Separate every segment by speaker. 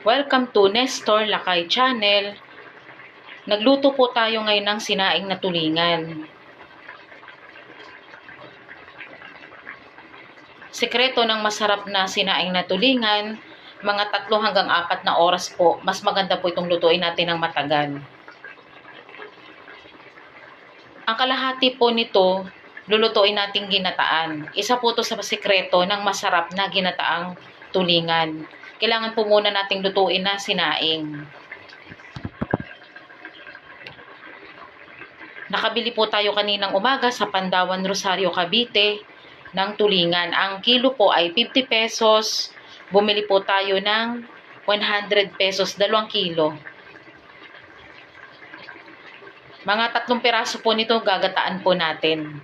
Speaker 1: Welcome to Nestor Lakay Channel. Nagluto po tayo ngayon ng sinaing na tulingan. Sekreto ng masarap na sinaing na tulingan, mga tatlo hanggang apat na oras po. Mas maganda po itong lutuin natin ng matagal. Ang kalahati po nito, lulutuin nating ginataan. Isa po to sa sekreto ng masarap na ginataang tulingan. Kailangan po muna nating lutuin na sinaing. Nakabili po tayo kaninang umaga sa Pandawan Rosario, Cavite ng tulingan. Ang kilo po ay 50 pesos. Bumili po tayo ng 100 pesos, dalawang kilo. Mga tatlong piraso po nito gagataan po natin.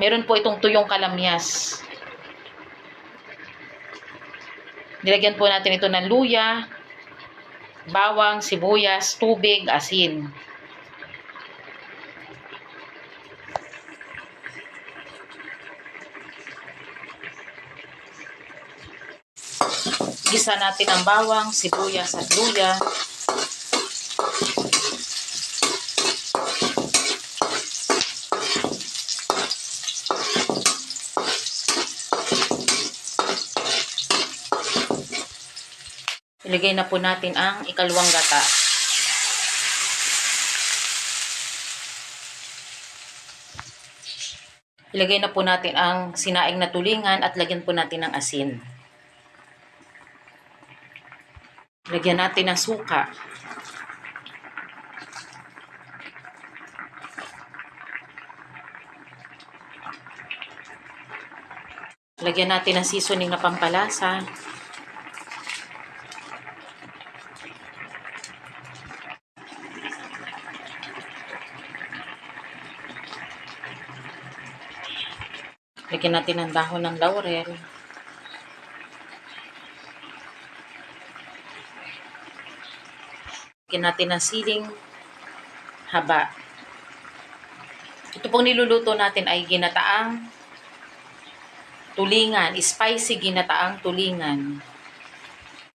Speaker 1: Meron po itong tuyong kalamyas. Nilagyan po natin ito ng luya, bawang, sibuyas, tubig, asin. Gisa natin ang bawang, sibuyas at luya. Ilagay na po natin ang ikalawang gata. Ilagay na po natin ang sinaing na tulingan at lagyan po natin ng asin. Lagyan natin ng suka. Lagyan natin ng seasoning na pampalasa. Lagyan natin ng dahon ng laurel. Lagyan natin ng siling haba. Ito pong niluluto natin ay ginataang tulingan, spicy ginataang tulingan.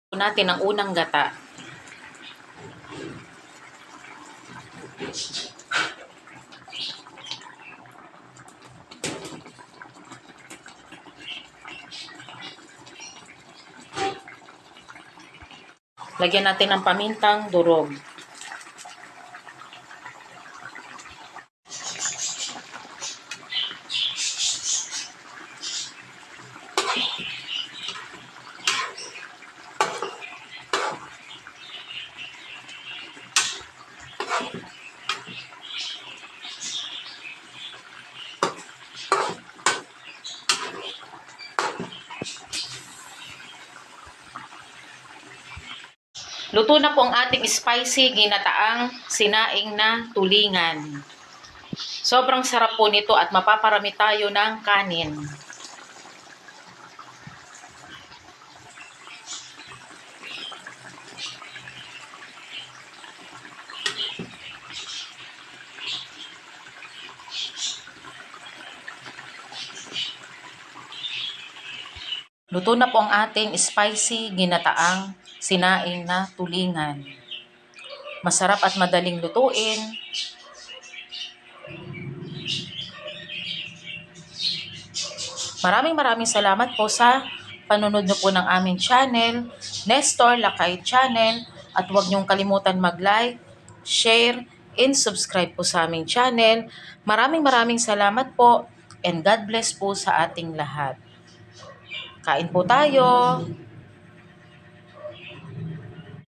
Speaker 1: Ito natin ang unang gata. Lagyan natin ng pamintang durog. Luto na po ang ating spicy ginataang sinaing na tulingan. Sobrang sarap po nito at mapaparami tayo ng kanin. Luto na po ang ating spicy ginataang sinaing na tulingan. Masarap at madaling lutuin. Maraming maraming salamat po sa panunod nyo po ng aming channel, Nestor Lakay Channel. At huwag niyong kalimutan mag-like, share, and subscribe po sa aming channel. Maraming maraming salamat po and God bless po sa ating lahat. Kain po tayo!